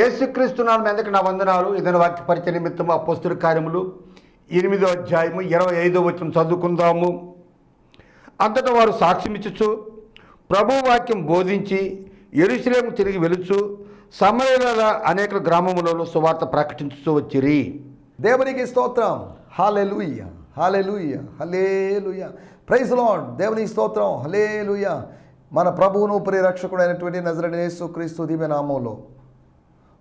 యేసుక్రీస్తు ఎందుకు నా వందనాలు? ఇతని వాక్య పరిచయ నిమిత్తం అపోస్తుల కార్యములు. ఎనిమిదో అధ్యాయము ఇరవై ఐదో వచ్చిన చదువుకుందాము. అంతటా వారు సాక్ష్యమిచ్చుచు ప్రభు వాక్యం బోధించి ఎరుసలేము తిరిగి వెలుచు సమయాల అనేక గ్రామములలో సువార్త ప్రకటించుతూ వచ్చిరి. దేవునికి స్తోత్రం. లూయ హలే లూయ ప్రైజ్ లాడ్ దేవునికి స్తోత్రం. హలే లూయ మన ప్రభువును పరిరక్షకుడైనటువంటి నజరడేసు క్రీస్తు దివ్యనామంలో.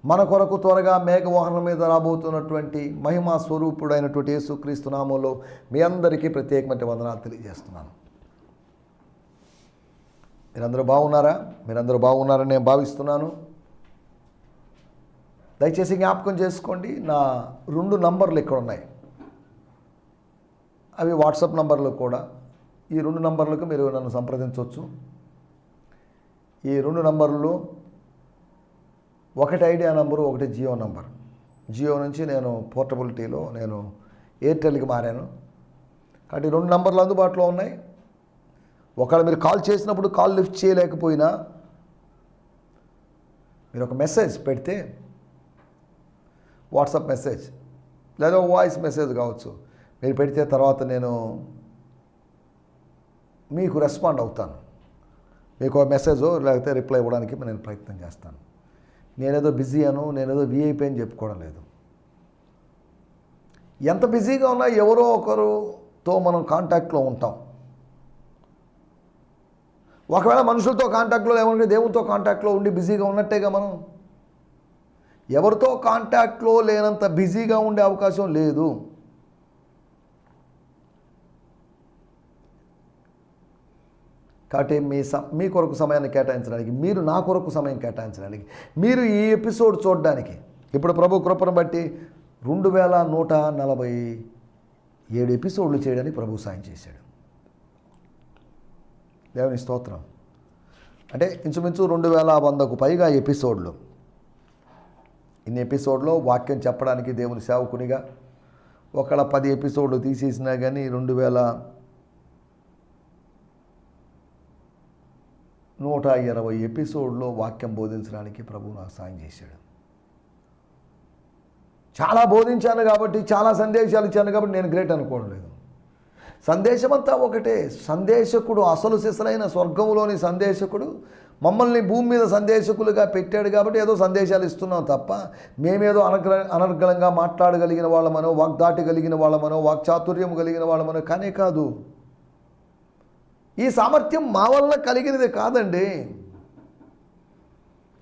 మన కొరకు త్వరగా మేఘవాహనం మీద రాబోతున్నటువంటి మహిమా స్వరూపుడైనటువంటి యేసుక్రీస్తు నామంలో మీ అందరికీ ప్రత్యేకమైన వందనాలు తెలియజేస్తున్నాను. మీరందరూ బాగున్నారా? మీరందరూ బాగున్నారని నేను భావిస్తున్నాను. దయచేసి జ్ఞాపకం చేసుకోండి నా రెండు నంబర్లు ఇక్కడ ఉన్నాయి. అవి వాట్సాప్ నంబర్లు కూడా. ఈ రెండు నంబర్లకు మీరు నన్ను సంప్రదించవచ్చు. ఈ రెండు నంబర్లు ఒకటి ఐడియా నంబరు ఒకటి జియో నంబర్. జియో నుంచి నేను పోర్టబిలిటీలో నేను ఎయిర్టెల్కి మారాను. కాబట్టి రెండు నంబర్లు అందుబాటులో ఉన్నాయి. ఒకవేళ మీరు కాల్ చేసినప్పుడు కాల్ లిఫ్ట్ చేయలేకపోయినా మీరు ఒక మెసేజ్ పెడితే వాట్సాప్ మెసేజ్ లేదా వాయిస్ మెసేజ్ కావచ్చు. మీరు పెడితే తర్వాత నేను మీకు రెస్పాండ్ అవుతాను. మీకు ఒక మెసేజ్ లేకపోతే రిప్లై ఇవ్వడానికి నేను ప్రయత్నం చేస్తాను. నేనేదో బిజీ అను నేనేదో విఐపి అని చెప్పుకోవడం లేదు. ఎంత బిజీగా ఉన్నా ఎవరో ఒకరుతో మనం కాంటాక్ట్లో ఉంటాం. ఒకవేళ మనుషులతో కాంటాక్ట్లో ఏమంటే దేవునితో కాంటాక్ట్లో ఉండి బిజీగా ఉన్నట్టేగా మనం? ఎవరితో కాంటాక్ట్లో లేనంత బిజీగా ఉండే అవకాశం లేదు. కాబట్టి మీ స మీ కొరకు సమయాన్ని కేటాయించడానికి మీరు నా కొరకు సమయం కేటాయించడానికి మీరు ఈ ఎపిసోడ్ చూడడానికి ఇప్పుడు ప్రభు కృపను బట్టి రెండు వేల నూట నలభై ఏడు ఎపిసోడ్లు చేయడానికి ప్రభు సాయం చేశాడు. దేవుని స్తోత్రం. అంటే ఇంచుమించు రెండు వేల వందకు పైగా ఎపిసోడ్లు. ఇన్ని ఎపిసోడ్లో వాక్యం చెప్పడానికి దేవుని సేవకునిగా ఒకళ్ళ పది ఎపిసోడ్లు తీసేసినా కానీ రెండు వేల నూట ఇరవై ఎపిసోడ్లో వాక్యం బోధించడానికి ప్రభు నాకు సాయం చేశాడు. చాలా బోధించాను కాబట్టి చాలా సందేశాలు ఇచ్చాను కాబట్టి నేను గ్రేట్ అనుకోవడం లేదు. సందేశమంతా ఒకటే. సందేశకుడు అసలు సిసలైన స్వర్గంలోని సందేశకుడు మమ్మల్ని భూమి మీద సందేశకులుగా పెట్టాడు కాబట్టి ఏదో సందేశాలు ఇస్తున్నాం తప్ప మేమేదో అనర్గ అనర్గళంగా మాట్లాడగలిగిన వాళ్ళమనో వాగ్దాటి కలిగిన వాళ్ళమనో వాక్చాతుర్యం కలిగిన వాళ్ళమనో కానే కాదు. ఈ సామర్థ్యం మా వల్ల కలిగినది కాదండి.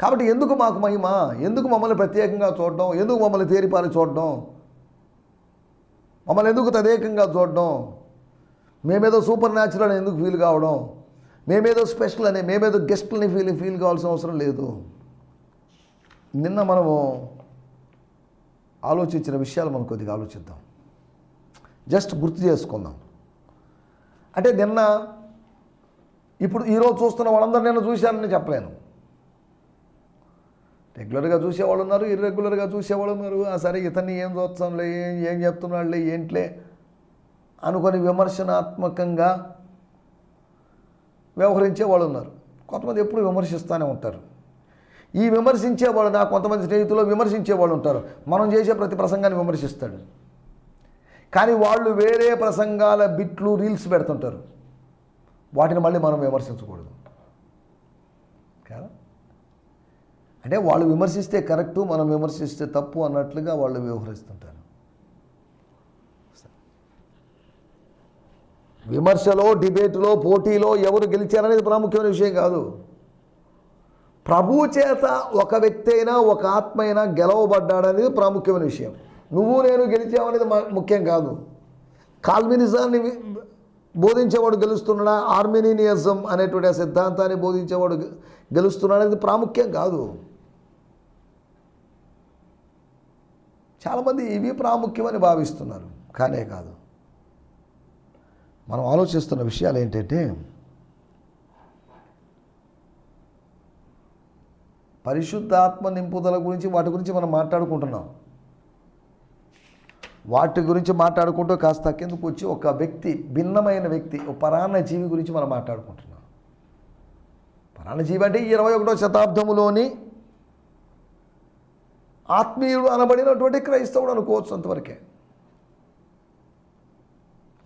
కాబట్టి ఎందుకు మాకు మహిమ? ఎందుకు మమ్మల్ని ప్రత్యేకంగా చూడడం? ఎందుకు మమ్మల్ని తేరిపారి చూడడం? మమ్మల్ని ఎందుకు తదేకంగా చూడడం? మేమేదో సూపర్ న్యాచురల్ అని ఎందుకు ఫీల్ కావడం? మేమేదో స్పెషల్ అని మేమేదో గెస్ట్లని ఫీల్ ఫీల్ కావాల్సిన అవసరం లేదు. నిన్న మనము ఆలోచించిన విషయాలు మనం కొద్దిగా ఆలోచిద్దాం. జస్ట్ గుర్తు చేసుకుందాం. అంటే నిన్న ఇప్పుడు ఈరోజు చూస్తున్న వాళ్ళందరూ నేను చూశానని చెప్పలేను. రెగ్యులర్గా చూసేవాళ్ళు ఉన్నారు ఇర్రెగ్యులర్గా చూసేవాళ్ళు ఉన్నారు. ఆ సరే ఇతన్ని ఏం చూస్తాంలే ఏం ఏం చెప్తున్నాడులే ఏంట్లే అనుకొని విమర్శనాత్మకంగా వ్యవహరించే వాళ్ళు ఉన్నారు. కొంతమంది ఎప్పుడు విమర్శిస్తూనే ఉంటారు. ఈ విమర్శించే వాళ్ళు నా కొంతమంది స్నేహితులు విమర్శించే వాళ్ళు ఉంటారు. మనం చేసే ప్రతి ప్రసంగాన్ని విమర్శిస్తాడు. కానీ వాళ్ళు వేరే ప్రసంగాల బిట్లు రీల్స్ పెడుతుంటారు. వాటిని మళ్ళీ మనం విమర్శించకూడదు. కదా అంటే వాళ్ళు విమర్శిస్తే కరెక్టు మనం విమర్శిస్తే తప్పు అన్నట్లుగా వాళ్ళు వ్యవహరిస్తుంటారు. విమర్శలో డిబేట్లో పోటీలో ఎవరు గెలిచారనేది ప్రాముఖ్యమైన విషయం కాదు. ప్రభు చేత ఒక వ్యక్తి అయినా ఒక ఆత్మ అయినా గెలవబడ్డాడనేది ప్రాముఖ్యమైన విషయం. నువ్వు నేను గెలిచావనేది ముఖ్యం కాదు. కాల్మినిజాన్ని బోధించేవాడు గెలుస్తున్నాడా? ఆర్మినినియజం అనేటువంటి ఆ సిద్ధాంతాన్ని బోధించేవాడు గె- గెలుస్తున్నాడు అనేది ప్రాముఖ్యం కాదు. చాలామంది ఇవి ప్రాముఖ్యమని భావిస్తున్నారు కానే కాదు. మనం ఆలోచిస్తున్న విషయాలు ఏంటంటే పరిశుద్ధాత్మ నింపుదల గురించి వాటి గురించి మనం మాట్లాడుకుంటున్నాం. వాటి గురించి మాట్లాడుకుంటూ కాస్త కిందకు వచ్చి ఒక వ్యక్తి భిన్నమైన వ్యక్తి ఒక పరాన్న జీవి గురించి మనం మాట్లాడుకుంటున్నాం. పరాన్న జీవి అంటే ఇరవై ఒకటో శతాబ్దములోని ఆత్మీయుడు అనబడినటువంటి క్రైస్తవుడు అనుకోవచ్చు అంతవరకే.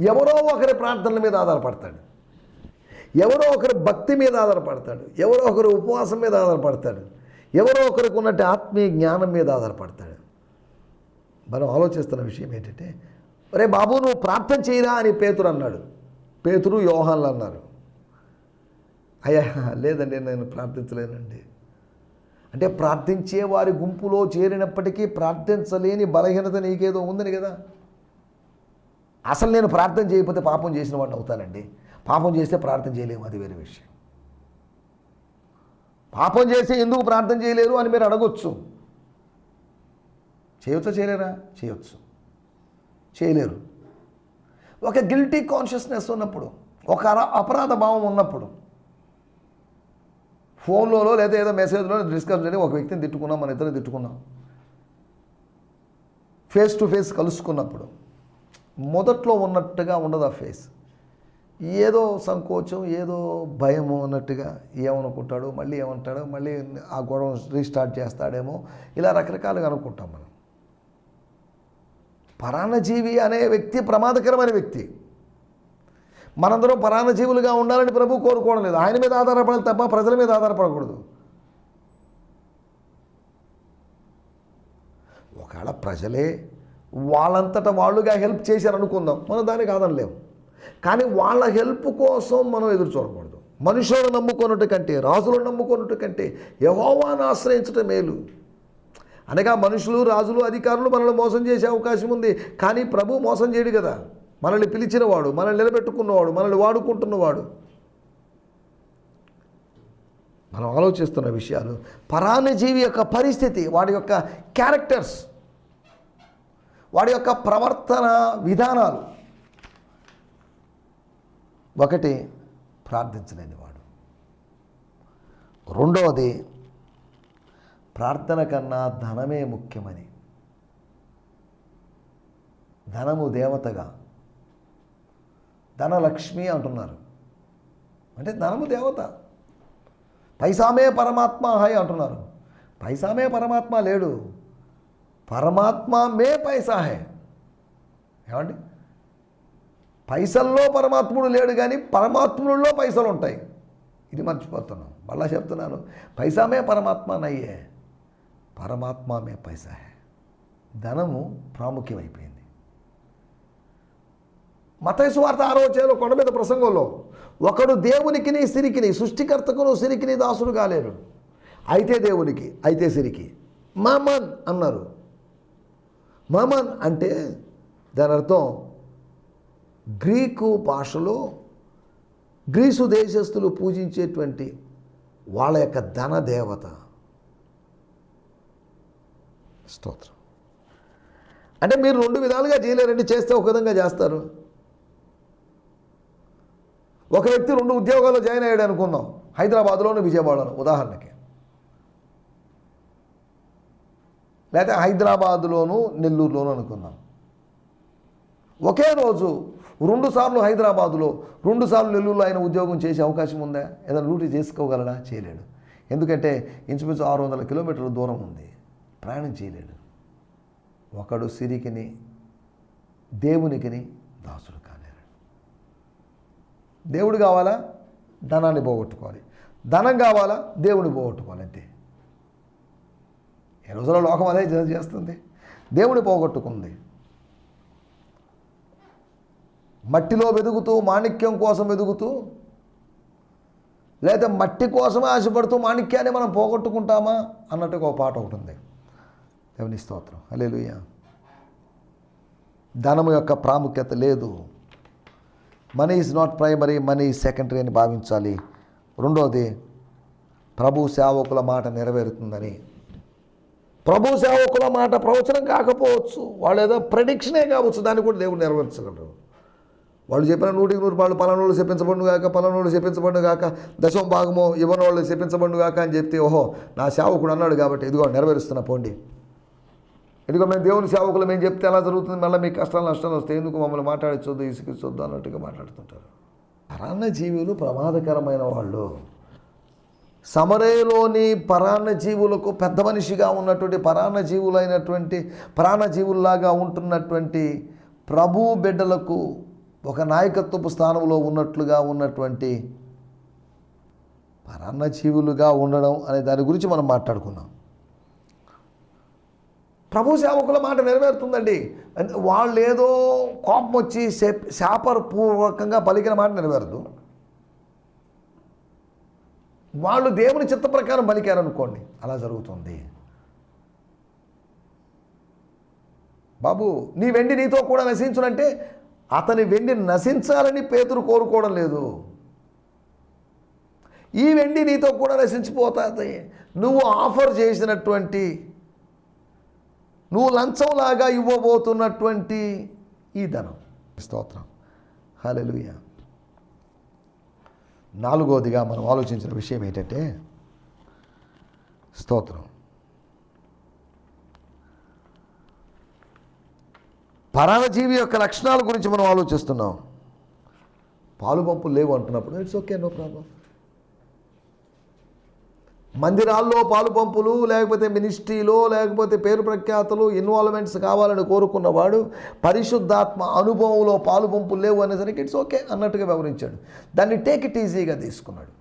ఎవరో ఒకరి ప్రార్థనల మీద ఆధారపడతాడు. ఎవరో ఒకరి భక్తి మీద ఆధారపడతాడు. ఎవరో ఒకరి ఉపవాసం మీద ఆధారపడతాడు. ఎవరో ఒకరికి ఉన్నట్టు ఆత్మీయ జ్ఞానం మీద ఆధారపడతాడు. మనం ఆలోచిస్తున్న విషయం ఏంటంటే రే బాబు నువ్వు ప్రార్థన చేయరా? అని పేతురు అన్నాడు. పేతురు యోహాన్లు అన్నారు. అయ్యా లేదండి నేను ప్రార్థించలేనండి. అంటే ప్రార్థించే వారి గుంపులో చేరినప్పటికీ ప్రార్థించలేని బలహీనత నీకేదో ఉందని కదా. అసలు నేను ప్రార్థన చేయకపోతే పాపం చేసిన వాడిని అవుతానండి. పాపం చేస్తే ప్రార్థన చేయలేము అది వేరే విషయం. పాపం చేసి ఎందుకు ప్రార్థన చేయలేరు అని మీరు అడగొచ్చు. చేయొచ్చా చేయలేరా? చేయొచ్చు. చేయలేరు. ఒక గిల్టీ కాన్షియస్నెస్ ఉన్నప్పుడు ఒక అర- అపరాధ భావం ఉన్నప్పుడు ఫోన్లో లేదా ఏదో మెసేజ్లో డిస్కస్ చేసి ఒక వ్యక్తిని తిట్టుకున్నాం మన ఇద్దరు తిట్టుకున్నాం. ఫేస్ టు ఫేస్ కలుసుకున్నప్పుడు మొదట్లో ఉన్నట్టుగా ఉండదు ఆ ఫేస్ ఏదో సంకోచం ఏదో భయం అన్నట్టుగా ఏమనుకుంటాడు మళ్ళీ ఏమంటాడు మళ్ళీ ఆ గొడవ రీస్టార్ట్ చేస్తాడేమో ఇలా రకరకాలుగా అనుకుంటాం మనం. పరాన్నజీవి అనే వ్యక్తి ప్రమాదకరమైన వ్యక్తి. మనందరం పరాన్నజీవులుగా ఉండాలని ప్రభు కోరుకోవడం లేదు. ఆయన మీద ఆధారపడాలి తప్ప ప్రజల మీద ఆధారపడకూడదు. ఒకవేళ ప్రజలే వాళ్ళంతట వాళ్ళుగా హెల్ప్ చేశారు అనుకుందాం మనం దానికి కాదనలేము కానీ వాళ్ళ హెల్ప్ కోసం మనం ఎదురు చూడకూడదు. మనుషులను నమ్ముకున్నట్టు కంటే రాజులను నమ్ముకున్నట్టు కంటే యహోవాను ఆశ్రయించటం మేలు. అనగా మనుషులు రాజులు అధికారులు మనల్ని మోసం చేసే అవకాశం ఉంది. కానీ ప్రభు మోసం చేయడు కదా. మనల్ని పిలిచినవాడు మనల్ని నిలబెట్టుకున్నవాడు మనల్ని వాడుకుంటున్నవాడు. మనం ఆలోచిస్తున్న విషయాలు పరాన్నజీవి యొక్క పరిస్థితి వాడి యొక్క క్యారెక్టర్స్ వాడి యొక్క ప్రవర్తన విధానాలు. ఒకటి ప్రార్థించలేనివాడు. రెండవది ప్రార్థన కన్నా ధనమే ముఖ్యమని. ధనము దేవతగా. ధనలక్ష్మి అంటున్నారు. అంటే ధనము దేవత. పైసామే పరమాత్మ హాయ్ అంటున్నారు. పైసామే పరమాత్మ లేడు. పరమాత్మ మే పైసా హే. ఏమండి? పైసల్లో పరమాత్ముడు లేడు కానీ పరమాత్ముల్లో పైసలు ఉంటాయి ఇది మర్చిపోతున్నాం. మళ్ళా చెప్తున్నాను. పైసామే పరమాత్మ నయ్యే. పరమాత్మ మే పైసా హే. ధనము ప్రాముఖ్యమైపోయింది. మతైసు వార్త ఆరో చేలో కొండ మీద ప్రసంగంలో ఒకడు దేవునికిని సిరికిని సృష్టికర్తకును సిరికిని దాసుడు కాలేరు అయితే దేవునికి అయితే సిరికి మామన్ అన్నారు. మామన్ అంటే దాని అర్థం గ్రీకు భాషలో గ్రీసు దేశస్థులు పూజించేటువంటి వాళ్ళ యొక్క ధన దేవత. స్తోత్రం. అంటే మీరు రెండు విధాలుగా చేయలేరండి చేస్తే ఒక విధంగా చేస్తారు. ఒక వ్యక్తి రెండు ఉద్యోగాల్లో జాయిన్ అయ్యాడు అనుకుందాం హైదరాబాద్లోను విజయవాడలో ఉదాహరణకి. లేకపోతే హైదరాబాద్లోను నెల్లూరులోను అనుకుందాం. ఒకే రోజు రెండు సార్లు హైదరాబాదులో రెండు సార్లు నెల్లూరులో ఆయన ఉద్యోగం చేసే అవకాశం ఉందా? ఏదైనా లూటీ చేసుకోగలడా? చేయలేడు. ఎందుకంటే ఇంచుమించు ఆరు వందల కిలోమీటర్ల దూరం ఉంది. ప్రయాణం చేయలేడు. ఒకడు సిరికిని దేవునికిని దాసుడు కాలేరు దేవుడు కావాలా? ధనాన్ని పోగొట్టుకోవాలి. ధనం కావాలా? దేవుని పోగొట్టుకోవాలి అంతే. ఈ రోజుల్లో లోకం అదే చేస్తుంది. దేవుని పోగొట్టుకుంది. మట్టిలో వెదుగుతూ మాణిక్యం కోసం వెదుగుతూ లేదా మట్టి కోసమే ఆశపడుతూ మాణిక్యాన్ని మనం పోగొట్టుకుంటామా? అన్నట్టుగా ఒక పాట ఒకటి ఉంది. దేవుని స్తోత్రం. హల్లెలూయా. ధనము యొక్క ప్రాముఖ్యత లేదు. Money is not primary money is secondary అని భావించాలి. రెండోది ప్రభు సేవకుల మాట నెరవేరుతుందని. ప్రభు సేవకుల మాట ప్రవచనం కాకపోవచ్చు. వాళ్ళు ఏదో ప్రెడిక్షనే కావచ్చు. దాన్ని కూడా దేవుడు నెరవేర్చగలరు. వాళ్ళు చెప్పిన నూటికి నూరు వాళ్ళు పలానోళ్ళు చెప్పించబడును కాక పలానోళ్ళు చెప్పించబడును కాక దశం భాగమో ఇవ్వని వాళ్ళు చెప్పించబడును కాక అని చెప్తే ఓహో నా సేవకుడు అన్నాడు కాబట్టి ఇదిగో నెరవేరుస్తున్న పోండి. ఇదిగో మేము దేవుని సేవకులు మేము చెప్తే ఎలా జరుగుతుంది మళ్ళీ మీకు కష్టాలు నష్టాలు వస్తాయి. ఎందుకు మమ్మల్ని మాట్లాడించొద్దు ఇసుకిచ్చొద్దు అన్నట్టుగా మాట్లాడుతుంటారు. పరాన్న జీవులు ప్రమాదకరమైన వాళ్ళు. సమరయలోని పరాన్నజీవులకు పెద్ద మనిషిగా ఉన్నటువంటి పరాన్నజీవులైనటువంటి ప్రాణజీవుల్లాగా ఉంటున్నటువంటి ప్రభు బిడ్డలకు ఒక నాయకత్వపు స్థానంలో ఉన్నట్లుగా ఉన్నటువంటి పరాన్నజీవులుగా ఉండడం అనే దాని గురించి మనం మాట్లాడుకున్నాం. ప్రభు సేవకుల మాట నెరవేరుతుందండి. వాళ్ళు ఏదో కోపం వచ్చి శా- శాపపూర్వకంగా పలికిన మాట నెరవేరదు. వాళ్ళు దేవుని చిత్త ప్రకారం పలికారనుకోండి అలా జరుగుతుంది. బాబు నీ వెండి నీతో కూడా నశించునంటే అతని వెండి నశించాలని పేతురు కోరుకోవడం లేదు. ఈ వెండి నీతో కూడా నశించిపోతుంది. నువ్వు ఆఫర్ చేసినటువంటి నువ్వు లంచంలాగా ఇవ్వబోతున్నటువంటి ఈ ధనం. స్తోత్రం. హలెలుయ నాలుగోదిగా మనం ఆలోచించిన విషయం ఏంటంటే స్తోత్రం. పరాణజీవి యొక్క లక్షణాల గురించి మనం ఆలోచిస్తున్నాం. పాలు పంపులు లేవు అంటున్నప్పుడు ఇట్స్ ఓకే నో ప్రాబ్లం మందిరాల్లో పాలు పంపులు లేకపోతే మినిస్ట్రీలో లేకపోతే పేరు ప్రఖ్యాతులు ఇన్వాల్వ్మెంట్స్ కావాలని కోరుకున్నవాడు పరిశుద్ధాత్మ అనుభవంలో పాలు పంపులు లేవు అనేసరికి ఇట్స్ ఓకే అన్నట్టుగా వివరించాడు. దాన్ని టేక్ ఇట్ ఈజీగా తీసుకున్నాడు.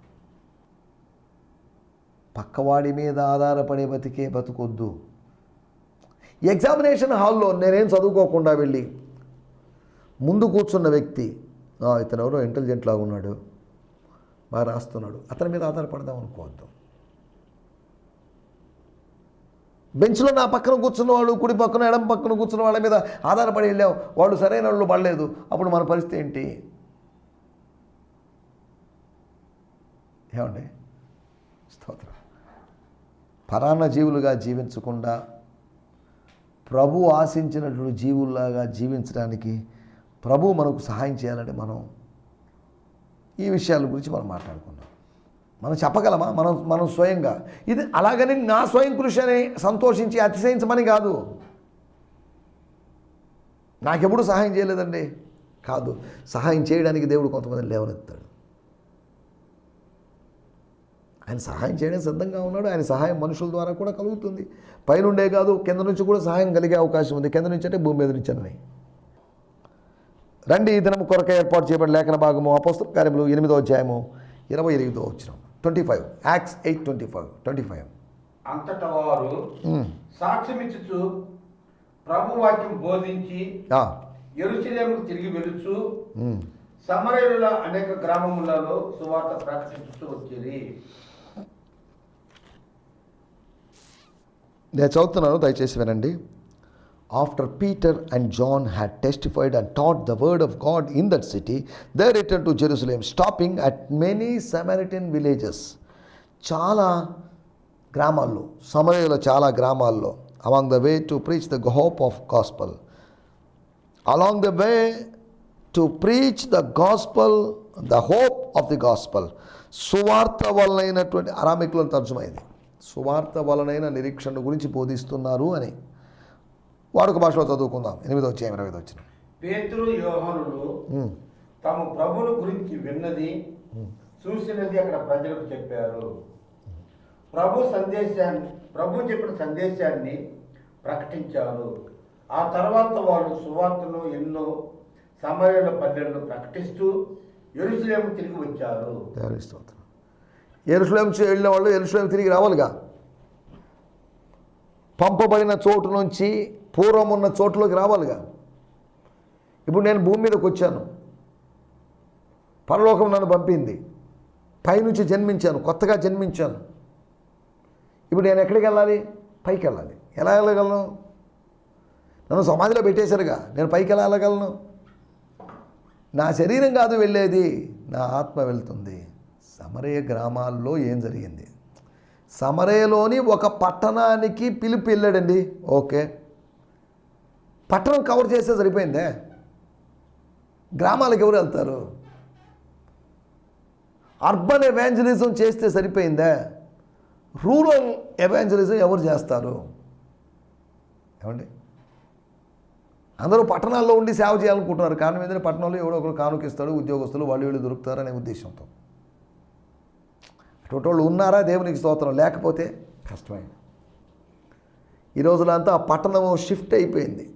పక్కవాడి మీద ఆధారపడే బతికే బతుకొద్దు. ఎగ్జామినేషన్ హాల్లో నేనేం చదువుకోకుండా వెళ్ళి ముందు కూర్చున్న వ్యక్తి ఇతను ఎవరో ఇంటెలిజెంట్ లాగా ఉన్నాడు బాగా రాస్తున్నాడు అతని మీద ఆధారపడదాం అనుకోవద్దు. బెంచ్లో నా పక్కన కూర్చున్న వాళ్ళు కుడి పక్కన ఎడం పక్కన కూర్చున్న వాళ్ళ మీద ఆధారపడి వెళ్ళాం వాళ్ళు సరైన వాళ్ళు పడలేదు. అప్పుడు మన పరిస్థితి ఏంటి? ఏమండి? స్తోత్రం. పరాన్న జీవులుగా జీవించకుండా ప్రభు ఆశించినటువంటి జీవుల్లాగా జీవించడానికి ప్రభు మనకు సహాయం చేయాలంటే మనం ఈ విషయాల గురించి మనం మాట్లాడుకున్నాం మనం చెప్పగలమా? మనం మనం స్వయంగా. ఇది అలాగని నా స్వయం కృషి అని సంతోషించి అతిశయించమని కాదు. నాకెప్పుడు సహాయం చేయలేదండి. కాదు. సహాయం చేయడానికి దేవుడు కొంతమంది లేవనెత్తాడు. ఆయన సహాయం చేయడానికి సిద్ధంగా ఉన్నాడు. ఆయన సహాయం మనుషుల ద్వారా కూడా కలుగుతుంది. పైనుండే కాదు కింద నుంచి కూడా సహాయం కలిగే అవకాశం ఉంది. కింద నుంచి అంటే భూమి మీద నుంచి అని రండి ఈ దినం కొరక ఏర్పాటు చేయబడిన లేఖన భాగము అపోస్తల కార్యములు ఎనిమిదో అధ్యాయము ఇరవై ఎనిమిదో వచ్చినాము twenty five. Acts eight twenty five. Twenty five. అంతటా వారు సాక్ష్యమిచ్చుచు ప్రభు వాక్యం బోధించి ఎరుసలేముకు తిరిగి వెలుచు సమరయుల అనేక గ్రామములలో సువార్త ప్రకటించుతూ వచ్చేది నేను చదువుతున్నాను దయచేసి వినండి. After Peter and John had testified and taught the word of God in that city they return to Jerusalem stopping at many Samaritan villages చాలా గ్రామాల్లో సమరయుల చాలా గ్రామాల్లో along the way to preach the hope of gospel along the way to preach the gospel the hope of the gospel సువార్త వలనైనటువంటి అరామికులను తర్జుమైంది సువార్త వలనైన నిరీక్షణ గురించి బోధిస్తున్నారు అని. వాడుక భాషలో చదువుకుందాం. ఎనిమిది వచ్చి ఇరవై వచ్చిన. పేతురు యోహానులు తాము ప్రభుని గురించి విన్నది చూసినది అక్కడ ప్రజలకు చెప్పారు. ప్రభు సందేశాన్ని ప్రభు చెప్పిన సందేశాన్ని ప్రకటించారు. ఆ తర్వాత వాళ్ళు సువార్తను ఎన్నో సమయాల పల్లెలను ప్రకటిస్తూ ఎరుసలేము తిరిగి వచ్చారు. ఎరుసలేం వెళ్ళిన వాళ్ళు ఎరుసలేం తిరిగి రావాలిగా. పంపబడిన చోటు నుంచి పూర్వం ఉన్న చోట్లోకి రావాలిగా. ఇప్పుడు నేను భూమి మీదకి వచ్చాను. పరలోకం నన్ను పంపింది. పైనుంచి జన్మించాను. కొత్తగా జన్మించాను. ఇప్పుడు నేను ఎక్కడికి వెళ్ళాలి? పైకి వెళ్ళాలి. ఎలా వెళ్ళగలను? నన్ను సమాధిలో పెట్టేశారుగా. నేను పైకి ఎలా వెళ్ళగలను? నా శరీరం కాదు వెళ్ళేది. నా ఆత్మ వెళ్తుంది. సమరయ గ్రామాల్లో ఏం జరిగింది? సమరయలోని ఒక పట్టణానికి పిలిపి వెళ్ళాడండి. ఓకే. పట్టణం కవర్ చేస్తే సరిపోయిందే. గ్రామాలకు ఎవరు వెళ్తారు? అర్బన్ ఎవాంజలిజం చేస్తే సరిపోయిందే. రూరల్ ఎవాంజలిజం ఎవరు చేస్తారు? ఏమండి? అందరూ పట్టణాల్లో ఉండి సేవ చేయాలనుకుంటున్నారు. కారణం ఏంటంటే పట్టణంలో ఎవడో ఒకరు కానుకిస్తాడు ఉద్యోగస్తులు వాళ్ళు వీళ్ళు దొరుకుతారు అనే ఉద్దేశంతో. అటువంటి వాళ్ళు ఉన్నారా? దేవునికి స్తోత్రం. లేకపోతే కష్టమైంది. ఈ రోజులంతా ఆ పట్టణం షిఫ్ట్ అయిపోయింది.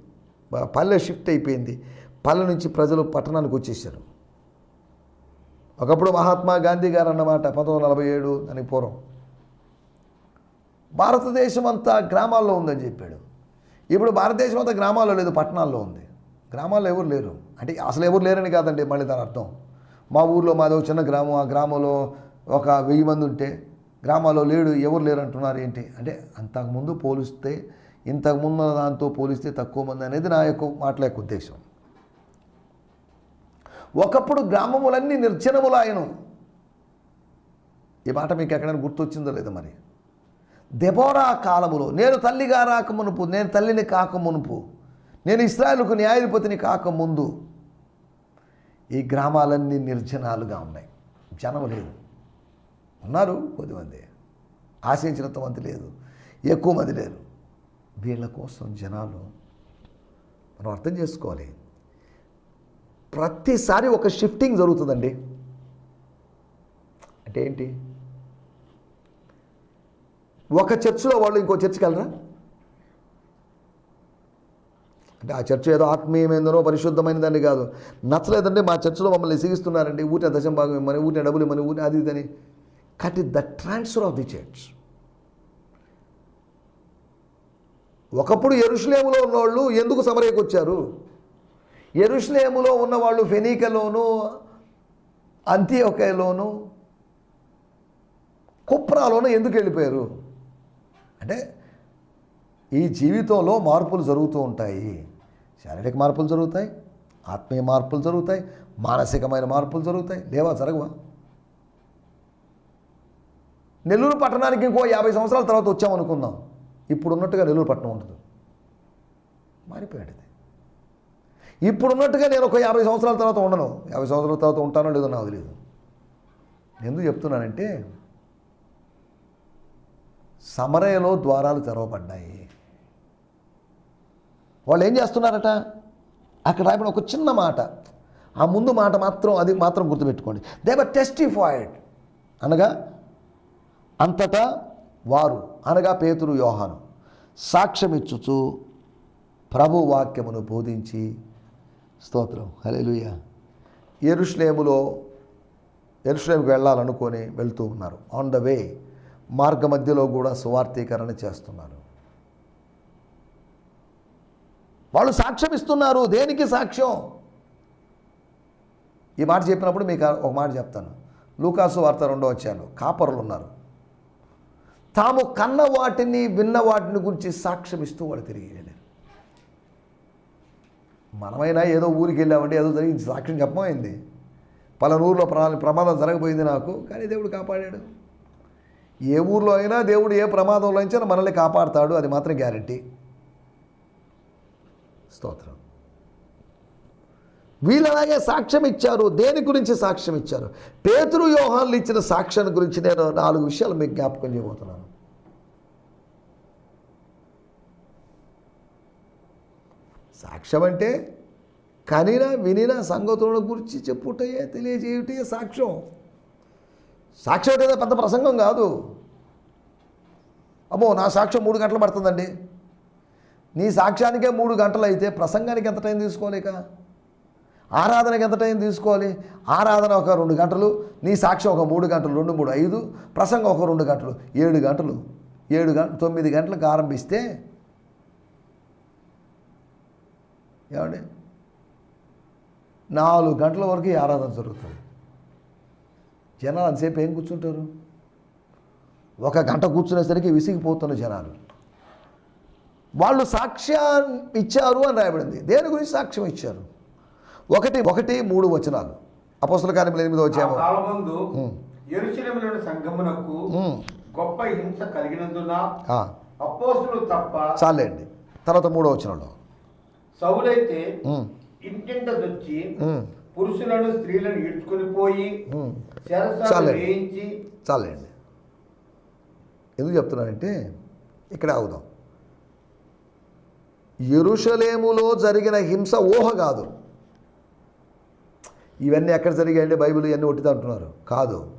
పల్లె షిఫ్ట్ అయిపోయింది. పల్లె నుంచి ప్రజలు పట్టణానికి వచ్చేసారు. ఒకప్పుడు మహాత్మా గాంధీ గారు అన్నమాట పంతొమ్మిది వందల నలభై ఏడు అని పూర్వం. భారతదేశం అంతా గ్రామాల్లో ఉందని చెప్పాడు. ఇప్పుడు భారతదేశం అంతా గ్రామాల్లో లేదు పట్టణాల్లో ఉంది. గ్రామాల్లో ఎవరు లేరు. అంటే అసలు ఎవరు లేరని కాదండి మళ్ళీ దాని అర్థం. మా ఊర్లో మాది ఒక చిన్న గ్రామం ఆ గ్రామంలో ఒక వెయ్యి మంది ఉంటే గ్రామాల్లో లేడు ఎవరు లేరు అంటున్నారు ఏంటి? అంటే అంతకుముందు పోలిస్తే ఇంతకుముందు దాంతో పోలిస్తే తక్కువ మంది అనేది నా యొక్క మాటల యొక్క ఉద్దేశం. ఒకప్పుడు గ్రామములన్నీ నిర్జనములాయను ఈ మాట మీకు ఎక్కడైనా గుర్తొచ్చిందో లేదో మరి? దెబోరా కాలములో నేను తల్లిగా రాక మునుపు నేను తల్లిని కాక మునుపు నేను ఇస్రాయలుకు న్యాయాధిపతిని కాక ముందు ఈ గ్రామాలన్నీ నిర్జనాలుగా ఉన్నాయి. జనం లేదు ఉన్నారు కొద్దిమంది. ఆశించినంత మంది లేదు. ఎక్కువ మంది లేరు. వీళ్ళ కోసం జనాలు మనం అర్థం చేసుకోవాలి. ప్రతిసారి ఒక షిఫ్టింగ్ జరుగుతుందండి. అంటే ఏంటి? ఒక చర్చిలో వాళ్ళు ఇంకో చర్చికి వెళ్ళరా? అంటే ఆ చర్చ్ ఏదో ఆత్మీయమైందనో పరిశుద్ధమైనదని కాదు. నచ్చలేదంటే మా చర్చిలో మమ్మల్ని సిగిస్తున్నారండి ఊరిన దశం భాగం ఇమ్మని ఊరిన డబ్బులు ఇమ్మని ఊరిని అది ఇదని cut is the transfer of the church ఒకప్పుడు ఎరుషులేములో ఉన్నవాళ్ళు ఎందుకు సమరయ్యకు వచ్చారు? ఎరుషులేములో ఉన్నవాళ్ళు ఫెనీకలోను అంత్యోకలోను కుప్రాలోను ఎందుకు వెళ్ళిపోయారు? అంటే ఈ జీవితంలో మార్పులు జరుగుతూ ఉంటాయి. శారీరక మార్పులు జరుగుతాయి ఆత్మీయ మార్పులు జరుగుతాయి మానసికమైన మార్పులు జరుగుతాయి. లేవా జరగవా? నెల్లూరు పట్టణానికి ఇంకో యాభై సంవత్సరాల తర్వాత వచ్చామనుకుందాం. ఇప్పుడు ఉన్నట్టుగా నెల్లూరు పట్టణం ఉంటుంది. మారిపోయాడు ఇది ఇప్పుడు ఉన్నట్టుగా నేను ఒక యాభై సంవత్సరాల తర్వాత ఉండను. యాభై సంవత్సరాల తర్వాత ఉంటానో లేదో నాకు తెలియదు ఎందుకు చెప్తున్నానంటే సమరయలో ద్వారాలు తెరవబడ్డాయి. వాళ్ళు ఏం చేస్తున్నారట? అక్కడ రాయబడిన ఒక చిన్న మాట. ఆ ముందు మాట మాత్రం అది మాత్రం గుర్తుపెట్టుకోండి. దేవర్ టెస్టిఫైడ్ అనగా అంతటా వారు అనగా పేతురు యోహాను. సాక్ష్యమిచ్చుచు ప్రభు వాక్యమును బోధించి స్తోత్రం. హలేలుయ ఎరుష్లేములో ఎరుష్లేముకి వెళ్ళాలనుకొని వెళ్తూ ఉన్నారు. ఆన్ ద వే మార్గ మధ్యలో కూడా సువార్థీకరణ చేస్తున్నారు. వాళ్ళు సాక్ష్యం ఇస్తున్నారు దేనికి సాక్ష్యం? ఈ మాట చెప్పినప్పుడు మీకు ఒక మాట చెప్తాను. లూకాసు వార్త రెండో వచ్చాను కాపరులు ఉన్నారు తాము కన్న వాటిని విన్న వాటిని గురించి సాక్ష్యం ఇస్తూ వాళ్ళు తిరిగి వెళ్ళారు మనమైనా ఏదో ఊరికి వెళ్ళామంటే ఏదో జరిగింది సాక్ష్యం చెప్పమైంది. పలానూరులో ప్రా ప్రమాదం జరగబోయింది నాకు కానీ దేవుడు కాపాడాడు. ఏ ఊర్లో అయినా దేవుడు ఏ ప్రమాదంలో అయినా మనల్ని కాపాడుతాడు అది మాత్రం గ్యారంటీ. స్తోత్రం. వీళ్ళలాగే సాక్ష్యం ఇచ్చారు. దేని గురించి సాక్ష్యం ఇచ్చారు? పేతురు యోహాన్లు ఇచ్చిన సాక్ష్యాన్ని గురించి నేను నాలుగు విషయాలు మీకు జ్ఞాపకం చేయబోతున్నాను. సాక్ష్యం అంటే కనిన వినిన సంగతుల గురించి చెప్పుటయే తెలియజేయుటే సాక్ష్యం. సాక్ష్యం అంటే పెద్ద ప్రసంగం కాదు. అమ్మో నా సాక్ష్యం మూడు గంటలు పడుతుందండి. నీ సాక్ష్యానికే మూడు గంటలు అయితే ప్రసంగానికి ఎంత టైం తీసుకోలేక? ఆరాధనకి ఎంత టైం తీసుకోవాలి? ఆరాధన ఒక రెండు గంటలు నీ సాక్ష్యం ఒక మూడు గంటలు రెండు మూడు ఐదు ప్రసంగం ఒక రెండు గంటలు ఏడు గంటలు ఏడు గంట తొమ్మిది గంటలకు ఆరంభిస్తే ఏమండి? నాలుగు గంటల వరకు ఆరాధన జరుగుతుంది. జనాలు అంతసేపు ఏం కూర్చుంటారు? ఒక గంట కూర్చునేసరికి విసిగిపోతున్న జనాలు. వాళ్ళు సాక్ష్యం ఇచ్చారు అని రాయబడింది. దేని గురించి సాక్ష్యం ఇచ్చారు? ఒకటి ఒకటి మూడు వచనాలు. అపోసల కార్యములు ఎనిమిదో వచ్చాము సంగమునకు. గొప్ప హింస కలిగినందున ఆ, అపోస్తులు తప్ప చాలండి. తర్వాత మూడో వచనంలో. సౌలైతే ఇంటింట వచ్చి పురుషులను స్త్రీలను ఈడ్చుకొని పోయి. వేయించి చాలండి. ఎందుకు చెప్తున్నానంటే ఇక్కడ ఆగుదాం. ఎరుషలేములో జరిగిన హింస ఊహ కాదు. ఇవన్నీ ఎక్కడ జరిగాయండి? బైబిల్ ఇవన్నీ ఒట్టిది అంటున్నారు. కాదు.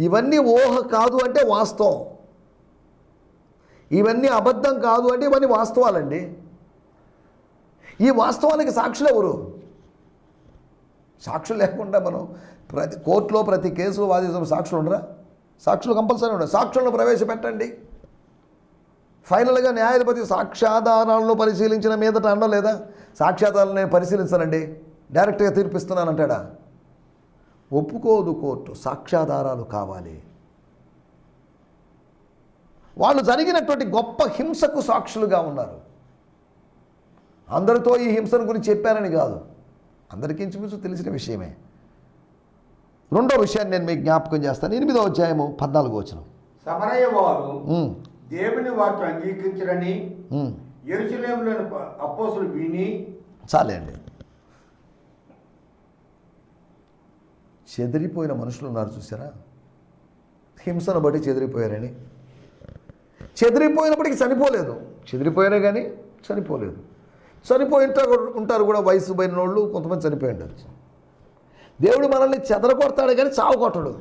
ఇవన్నీ ఊహ కాదు అంటే వాస్తవం. ఇవన్నీ అబద్ధం కాదు అంటే ఇవన్నీ వాస్తవాలండి. ఈ వాస్తవానికి సాక్షులు ఎవరు? సాక్షులు లేకుండా మనం ప్రతి కోర్టులో ప్రతి కేసు వాదిస్తాం సాక్షులు ఉండరా? సాక్షులు కంపల్సరీ ఉండరు. సాక్షులను ప్రవేశపెట్టండి. ఫైనల్గా న్యాయాధిపతి సాక్ష్యాధారాలను పరిశీలించిన మీదట అనలేదా సాక్ష్యాధారాలను నేను పరిశీలించనండి. డైరెక్ట్గా తీర్పిస్తున్నాను అంటాడా ఒప్పుకోదు కోర్టు సాక్ష్యాధారాలు కావాలి. వాళ్ళు జరిగినటువంటి గొప్ప హింసకు సాక్షులుగా ఉన్నారు. అందరితో ఈ హింసను గురించి చెప్పారని కాదు. అందరికీ ఇంచుమించు తెలిసిన విషయమే. రెండో విషయాన్ని నేను మీకు జ్ఞాపకం చేస్తాను. ఎనిమిదో అధ్యాయము పద్నాలుగో వచనం. సమరయ్య వారు దేవుని వాక్యం అంగీకరించరని ఉమ్. ఎరుసలేంలోని అపోసులు విని చాలే అండి చెదిరిపోయిన మనుషులు ఉన్నారు చూసారా? హింసను బట్టి చెదిరిపోయారని. చెదిరిపోయినప్పటికీ చనిపోలేదు. చెదిరిపోయారే కానీ చనిపోలేదు. చనిపోయి ఉంటారు ఉంటారు కూడా వయసు పోయిన వాళ్ళు కొంతమంది చనిపోయి ఉండొచ్చు. దేవుడు మనల్ని చెదరగొడతాడు కానీ చావు కొట్టడు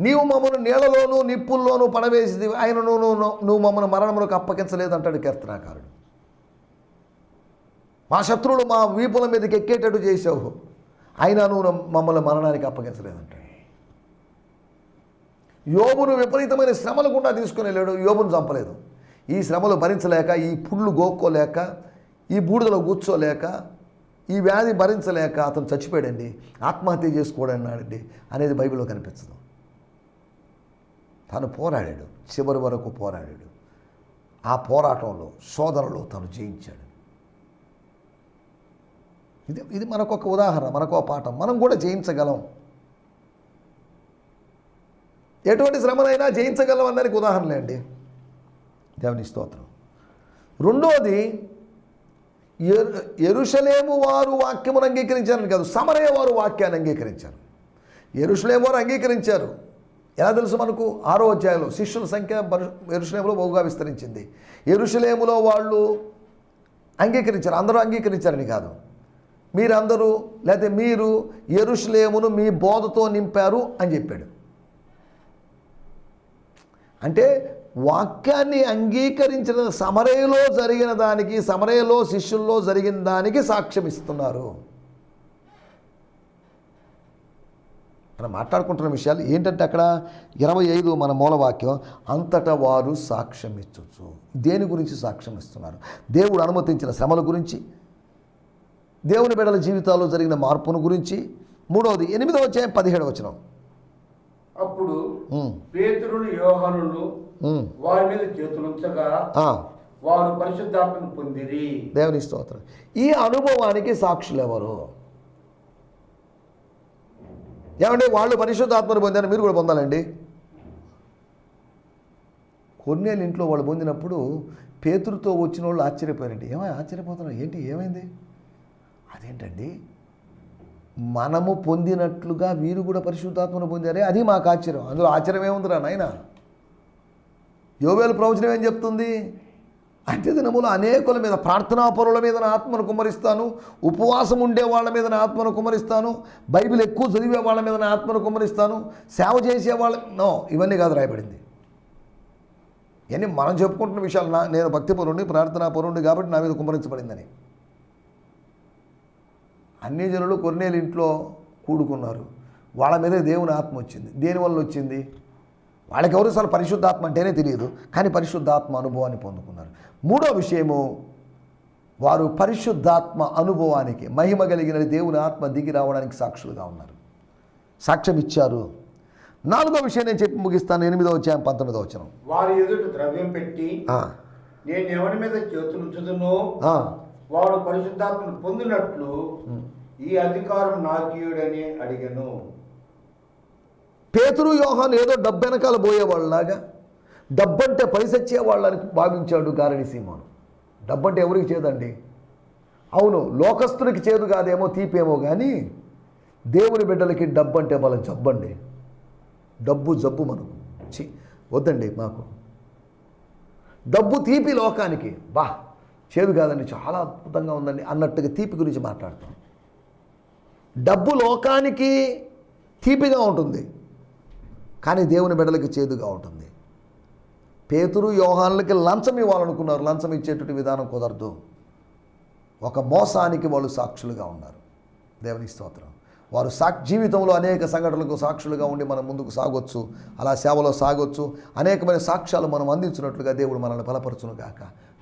నీవు మమ్మల్ని నీళ్ళలోనూ నిప్పుల్లోనూ పడవేసి ఆయన నువ్వు నువ్వు మమ్మల్ని మరణములకు అప్పగించలేదు అంటాడు కీర్తనాకారుడు. మా శత్రువులు మా వీపుల మీదకి ఎక్కేటట్టు చేసావు అయినా నువ్వు మమ్మల్ని మరణానికి అప్పగించలేదంటాడు యోబును విపరీతమైన శ్రమలు గుండా తీసుకుని వెళ్ళాడు యోబును చంపలేదు. ఈ శ్రమలు భరించలేక ఈ పుళ్ళు గోక్కోలేక ఈ బూడిదలో కూర్చోలేక ఈ వ్యాధి భరించలేక అతను చచ్చిపోయాడండి. ఆత్మహత్య చేసుకోడన్నాడండి అనేది బైబిల్లో కనిపించదు తను పోరాడాడు చివరి వరకు పోరాడాడు. ఆ పోరాటంలో సోదరులు తను జయించాడు. ఇది ఇది మనకొక ఉదాహరణ మనకో పాఠం. మనం కూడా జయించగలం. ఎటువంటి శ్రమనైనా జయించగలం అన్నదానికి ఉదాహరణలే అండి దేవుని స్తోత్రం. రెండోది ఎరు ఎరుషలేము వారు వాక్యమును అంగీకరించారని కాదు సమరయ వారు వాక్యాన్ని అంగీకరించారు. ఎరుషలేము వారు అంగీకరించారు. ఎలా తెలుసు మనకు? ఆరో అధ్యాయంలో శిష్యుల సంఖ్య ఎరుషలేములో బహుగా విస్తరించింది. ఎరుషలేములో వాళ్ళు అంగీకరించారు అందరూ అంగీకరించారని కాదు. మీరందరూ లేకపోతే మీరు ఎరుషులేమును మీ బోధతో నింపారు అని చెప్పాడు. అంటే వాక్యాన్ని అంగీకరించిన సమరయలో జరిగిన దానికి సమరయలో శిష్యుల్లో జరిగిన దానికి సాక్ష్యం ఇస్తున్నారు. మనం మాట్లాడుకుంటున్న విషయాలు ఏంటంటే అక్కడ ఇరవై ఐదు మన మూలవాక్యం అంతటా వారు సాక్ష్యం ఇచ్చచ్చు దేని గురించి సాక్ష్యం ఇస్తున్నారు? దేవుడు అనుమతించిన శ్రమల గురించి దేవుని బిడ్డల జీవితాల్లో జరిగిన మార్పును గురించి మూడవది ఎనిమిదవ అధ్యాయం పదిహేడవ వచనం. అప్పుడు పేతురులు యోహానులు ఉమ్, వారి మీద చేతులుంచగా వారు పరిశుద్ధాత్మను పొందిరి. దేవుని స్తోత్రం. ఈ అనుభవానికి సాక్షులు ఎవరు? ఏమంటే వాళ్ళు పరిశుద్ధాత్మను పొందారు మీరు కూడా పొందాలండి. కొన్నేళ్ళు ఇంట్లో వాళ్ళు పొందినప్పుడు పేతురుతో వచ్చిన వాళ్ళు ఆశ్చర్యపోయారండి. ఏమై ఆశ్చర్యపోతున్నారు? ఏంటి ఏమైంది? అదేంటండి? మనము పొందినట్లుగా వీరు కూడా పరిశుద్ధాత్మను పొందారే అది మాకు ఆశ్చర్యం. అందులో ఆశ్చర్యం ఏముందిరా నాయన? యోవేలు ప్రవచనం ఏం చెప్తుంది? అంత్య దినములు అనేకుల మీద ప్రార్థనా పరుల మీద నా ఆత్మను కుమరిస్తాను ఉపవాసం ఉండే వాళ్ళ మీద నా ఆత్మను కుమరిస్తాను బైబిల్ ఎక్కువ చదివే వాళ్ళ మీద నా ఆత్మను కుమరిస్తాను సేవ చేసే వాళ్ళ నో ఇవన్నీ కాదు రాయబడింది. ఇవన్నీ మనం చెప్పుకుంటున్న విషయాలు నా నేను భక్తి పరుండి ప్రార్థనా పరుండి కాబట్టి నా మీద కుమరించబడిందని అన్ని జనులు కొన్నేళ్ళు ఇంట్లో కూడుకున్నారు. వాళ్ళ మీదే దేవుని ఆత్మ వచ్చింది. దేనివల్ల వచ్చింది? వాళ్ళకి ఎవరు అసలు పరిశుద్ధాత్మ అంటేనే తెలియదు. కానీ పరిశుద్ధాత్మ అనుభవాన్ని పొందుకున్నారు. మూడో విషయము వారు పరిశుద్ధాత్మ అనుభవానికి మహిమ కలిగిన దేవుని ఆత్మ దిగి రావడానికి సాక్షులుగా ఉన్నారు. సాక్ష్యం ఇచ్చారు. నాలుగో విషయం నేను చెప్పి ముగిస్తాను. ఎనిమిదో వచ్చాను పంతొమ్మిదో వచ్చిన వారి ఎదుట ద్రవ్యం పెట్టి నేను ఎవరి మీద చేతులుంచుదునో వాడు పరిశుద్ధాత్మను పొందినట్లు ఈ అధికారం నాకీయుడని అడిగను. పేతురు యోహాన్ ఏదో డబ్బు వెనకాల పోయేవాళ్ళలాగా డబ్బంటే పైసచ్చే వాళ్ళని భావించాడు గారడి సీమోను. డబ్బంటే ఎవరికి చేదండి? అవును లోకస్తునికి చేదు కాదేమో తీపేమో కానీ దేవుని బిడ్డలకి డబ్బు అంటే బలం జబ్బండి. డబ్బు జబ్బు మనకు. చి వద్దండి మాకు. డబ్బు తీపి లోకానికి. బా చేదు కాదండి చాలా అద్భుతంగా ఉందండి. అన్నట్టుగా తీపి గురించి మాట్లాడతాం. డబ్బు లోకానికి తీపిగా ఉంటుంది. కానీ దేవుని బిడ్డలకి చేదుగా ఉంటుంది. పేతురు యోహాన్లకి లంచం ఇవ్వాలనుకున్నారు. లంచం ఇచ్చేటువంటి విధానం కుదరదు. ఒక మోసానికి వాళ్ళు సాక్షులుగా ఉన్నారు. దేవుని స్తోత్రం. వారు సాక్ జీవితంలో అనేక సంఘటనలకు సాక్షులుగా ఉండి మనం ముందుకు సాగొచ్చు. అలా సేవలో సాగొచ్చు. అనేకమైన సాక్ష్యాలు మనం అందించినట్లుగా దేవుడు మనల్ని బలపరచును గాక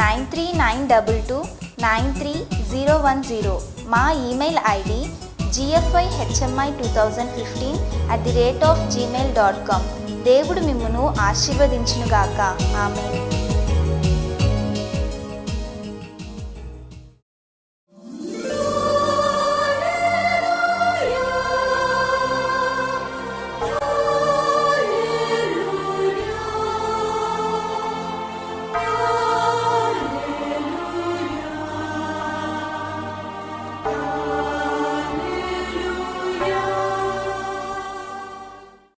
nine three nine double two nine three zero one zero. మా email ID GFI HMI two thousand fifteen at the rate of Gmail dot com దేవుడు మిమ్మను ఆశీర్వదించునుగాక. ఆమె